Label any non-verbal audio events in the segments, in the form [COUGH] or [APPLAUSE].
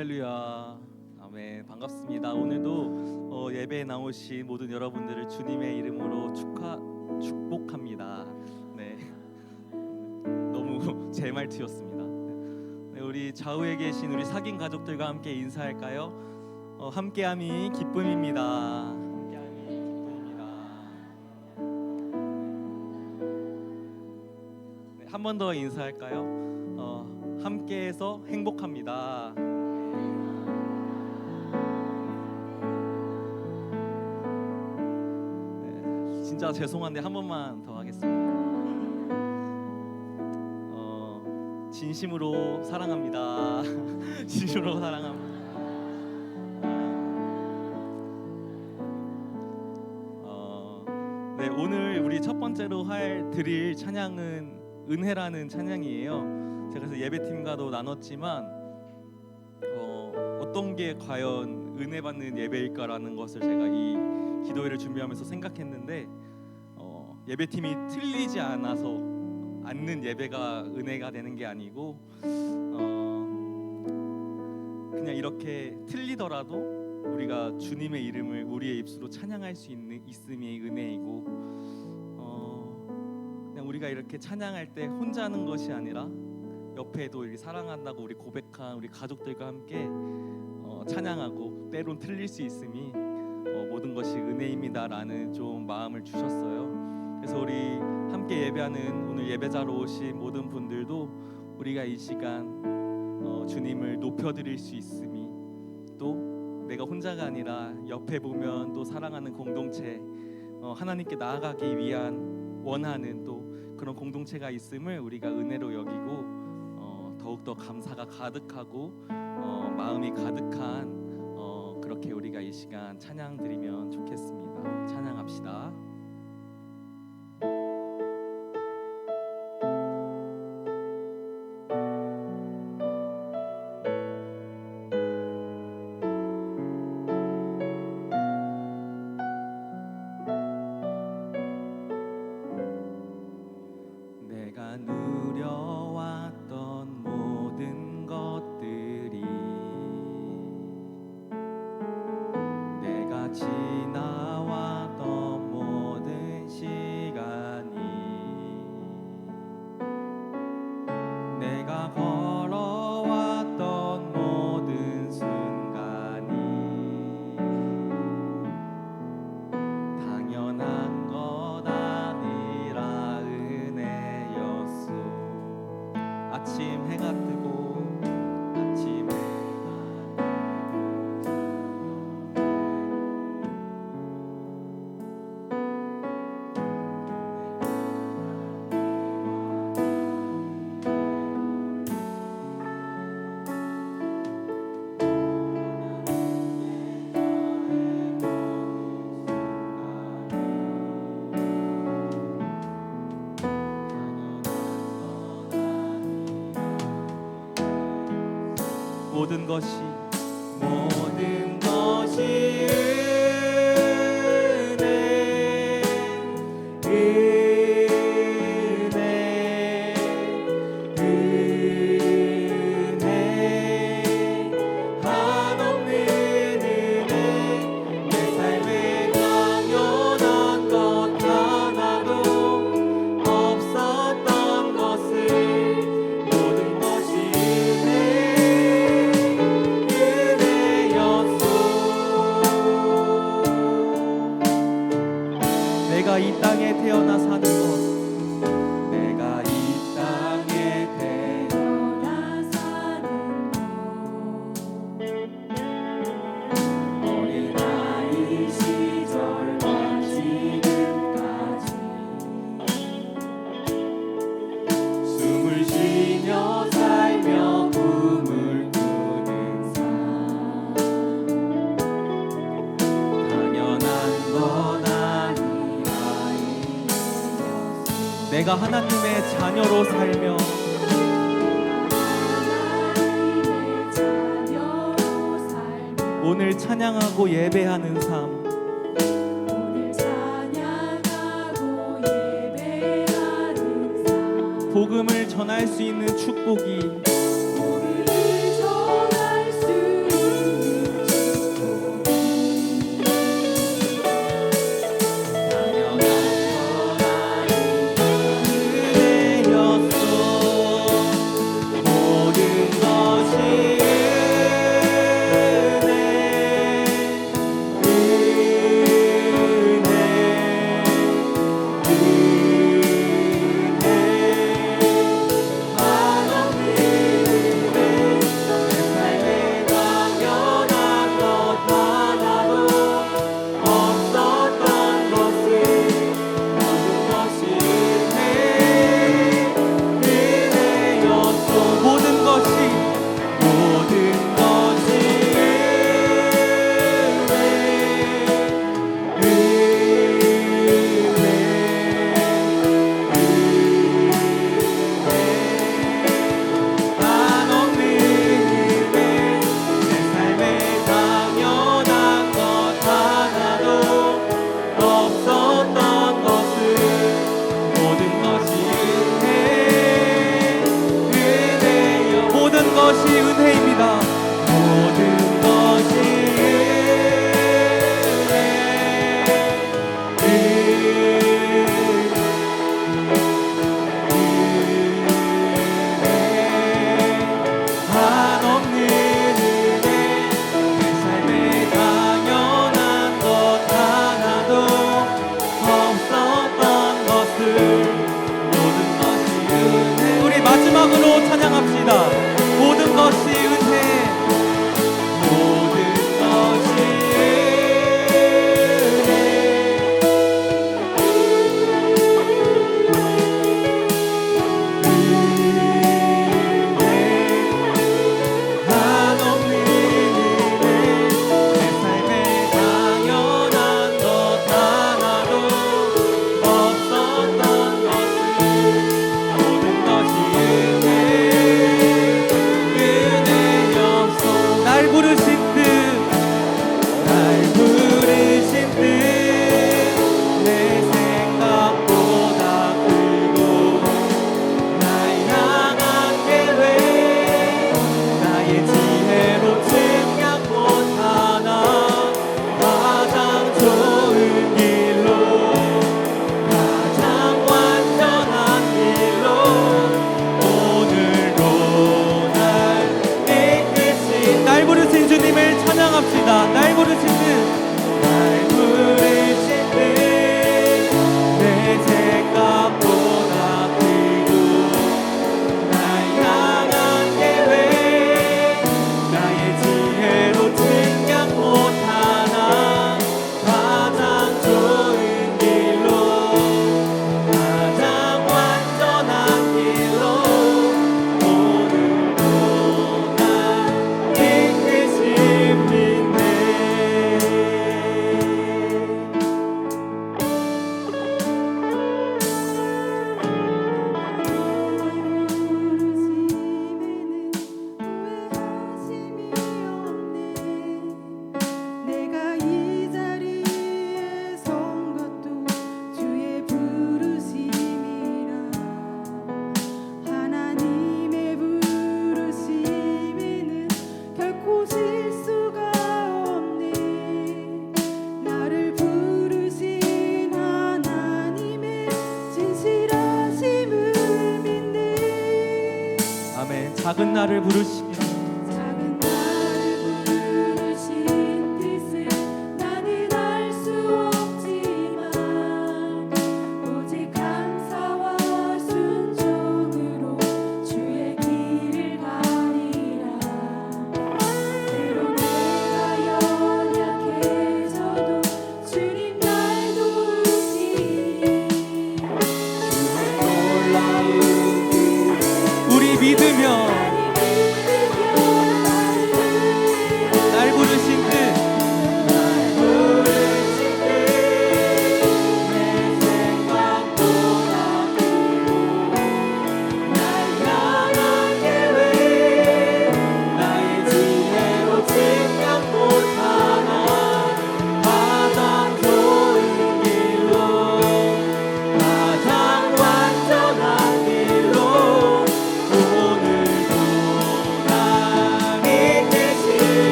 할렐루야. 아멘. 반갑습니다. 오늘도 어, 예배에 나오신 모든 여러분들을 주님의 이름으로 축하 축복합니다. 네. 너무 [LAUGHS] 제 말투였습니다. 네, 우리 좌우에 계신 우리 사귄 가족들과 함께 인사할까요? 어, 함께함이 기쁨입니다. 함께함이 기쁨입니다. 네, 한번 더 인사할까요? 어, 함께해서 행복합니다. 진짜 죄송한데 한 번만 더 하겠습니다. 어, 진심으로 사랑합니다. [LAUGHS] 진심으로 사랑합니다. 어, 네 오늘 우리 첫 번째로 할 드릴 찬양은 은혜라는 찬양이에요. 제가 그래서 예배팀과도 나눴지만 어, 어떤 게 과연 은혜 받는 예배일까라는 것을 제가 이 기도회를 준비하면서 생각했는데 어, 예배팀이 틀리지 않아서 않는 예배가 은혜가 되는 게 아니고 어, 그냥 이렇게 틀리더라도 우리가 주님의 이름을 우리의 입술로 찬양할 수 있는 있음이 은혜이고 어, 그냥 우리가 이렇게 찬양할 때 혼자 하는 것이 아니라 옆에도 이렇게 사랑한다고 우리 고백한 우리 가족들과 함께 어, 찬양하고 때론 틀릴 수 있음이 어, 모든 것이 은혜입니다라는 좀 마음을 주셨어요. 그래서 우리 함께 예배하는 오늘 예배자로 오신 모든 분들도 우리가 이 시간 어, 주님을 높여드릴 수 있음이 또 내가 혼자가 아니라 옆에 보면 또 사랑하는 공동체 어, 하나님께 나아가기 위한 원하는 또 그런 공동체가 있음을 우리가 은혜로 여기고 어, 더욱더 감사가 가득하고 어, 마음이 가득한 어, 그렇게 우리가 이 시간 찬양 드리면 좋겠습니다. 찬양합시다. 모든 것이 내가 하나님의 자녀로 살며 오늘 찬양하고 예배하는 삶. 복음을 전할 수 있는 축복이 seguros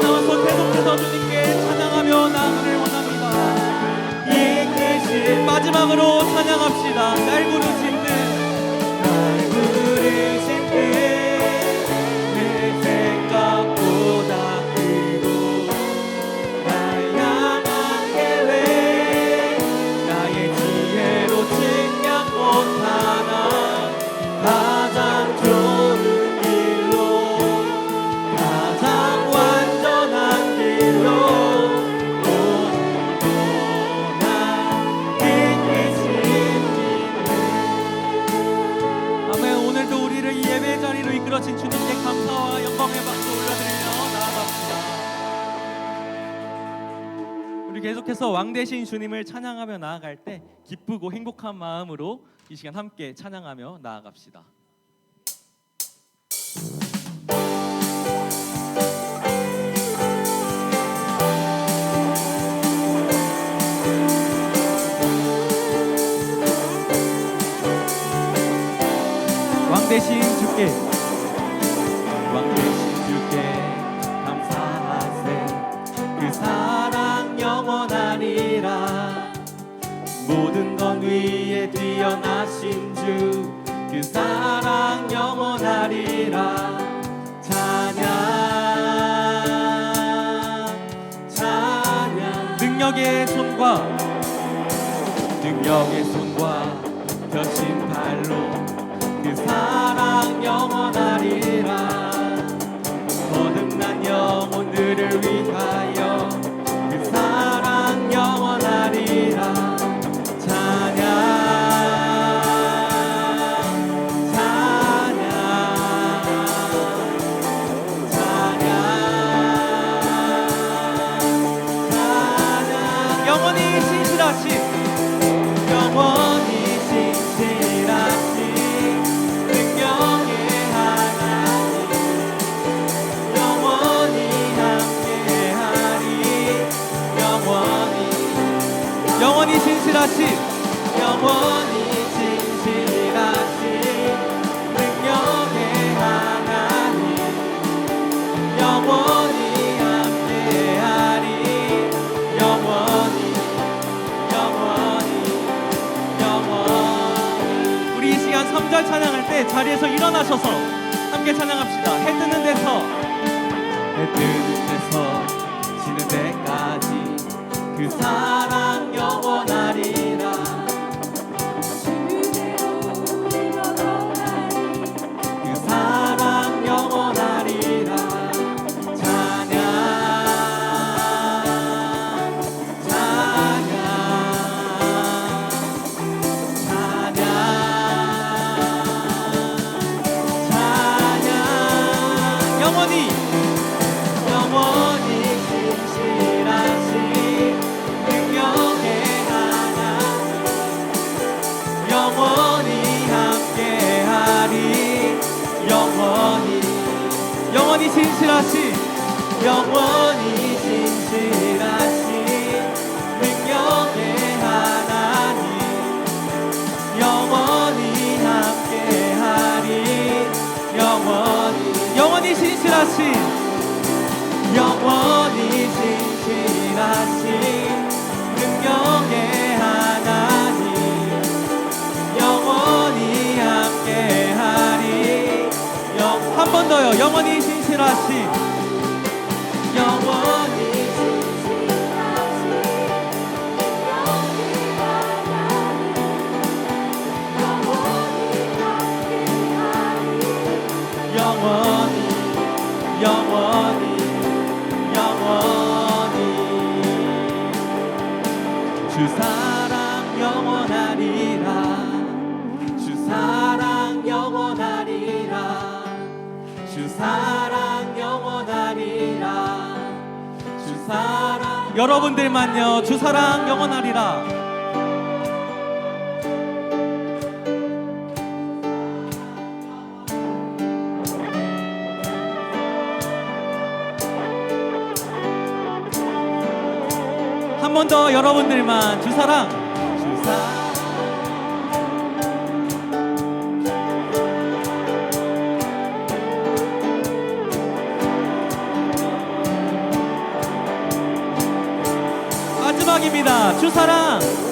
나와서 계속해서 주님께 찬양하며 나아가를 원합니다. 예, 이 계신 마지막으로 찬양합시다. 날 부르시. 계속해서 왕 대신 주님을 찬양하며 나아갈 때 기쁘고 행복한 마음으로 이 시간 함께 찬양하며 나아갑시다. 왕 대신 주께 것 위에 뛰어나신 주 그 사랑 영원하리라. 찬양 찬양. 능력의 손과 능력의 손과 펴신 발로 그 사랑 영원하리라. 거듭난 영혼들을 위하여 때 자리에서 일어나셔서 함께 찬양합시다. 해 뜨는 데서. 해 뜨는 데서 지는 데까지 그 사랑 하신 영원히 신실하신 능력의 하나님 영원히 함께하리. 한번 더요. 영원히 신실하신 여러분들만요 주 사랑 영원하리라. 한 번 더 여러분들만 주 사랑 마지막입니다. 주 사랑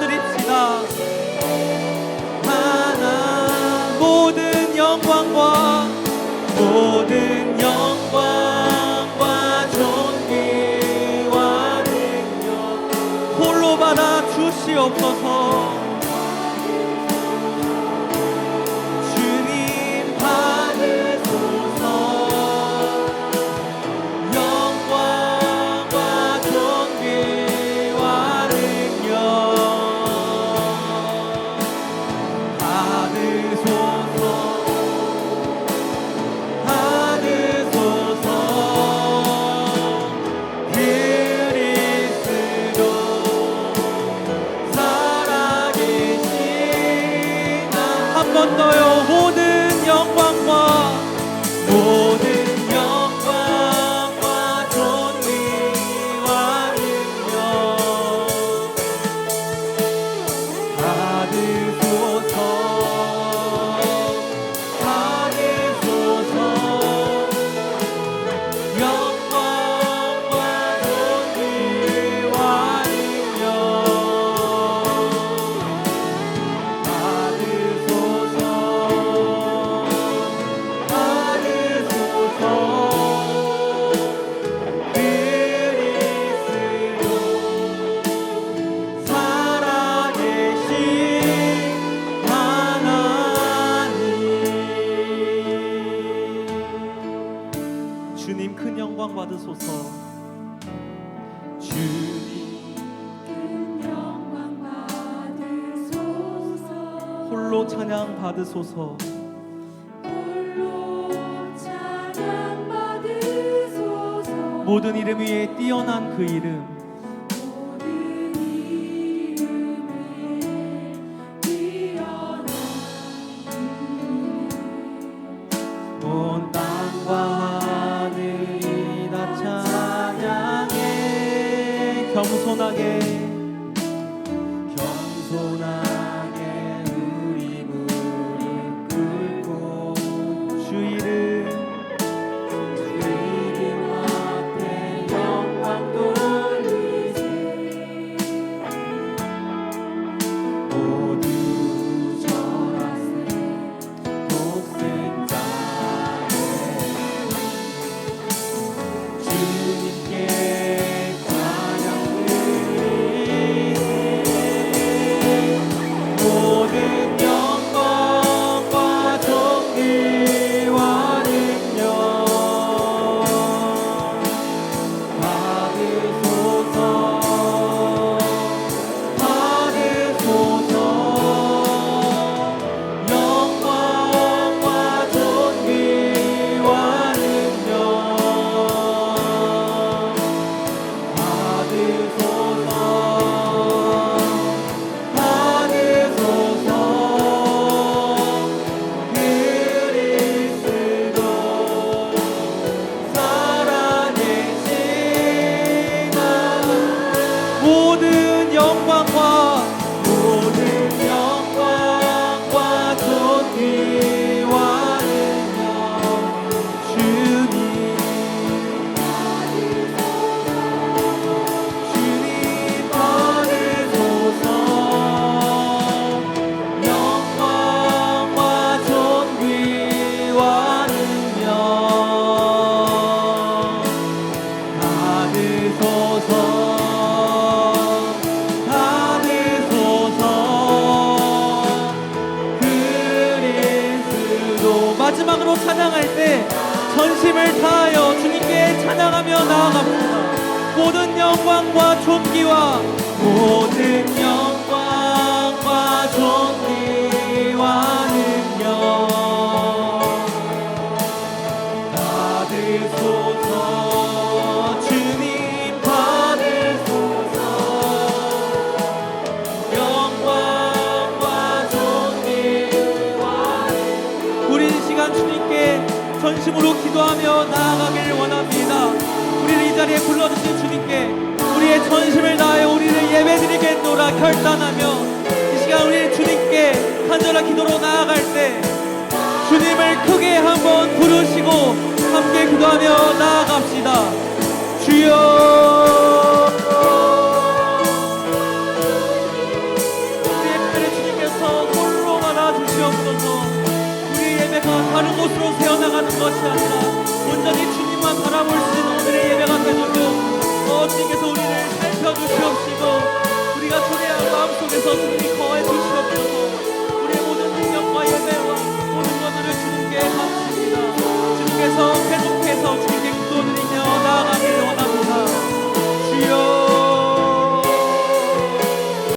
드립시다. 하나 모든 영광과 모든 영광과 존귀와 능력 홀로 받아 주시옵소서. 모든 이름 위에 뛰어난 그 이름. 전심으로 기도하며 나아가길 원합니다. 우리를 이 자리에 불러주신 주님께 우리의 전심을 다해 우리를 예배드리겠노라 결단하며 이 시간 우리 주님께 간절한 기도로 나아갈 때 주님을 크게 한번 부르시고 함께 기도하며 나아갑시다. 주여 바라보는 것이 아니라 온전히 주님만 바라볼 수 있는 오늘의 예배가 되도록 어, 주님께서 우리를 살펴주시옵시고 우리가 초대한 마음속에서 주님이 거해 주시옵소서 우리의 모든 능력과 예배와 모든 것들을 주님께 바칩니다 주님께서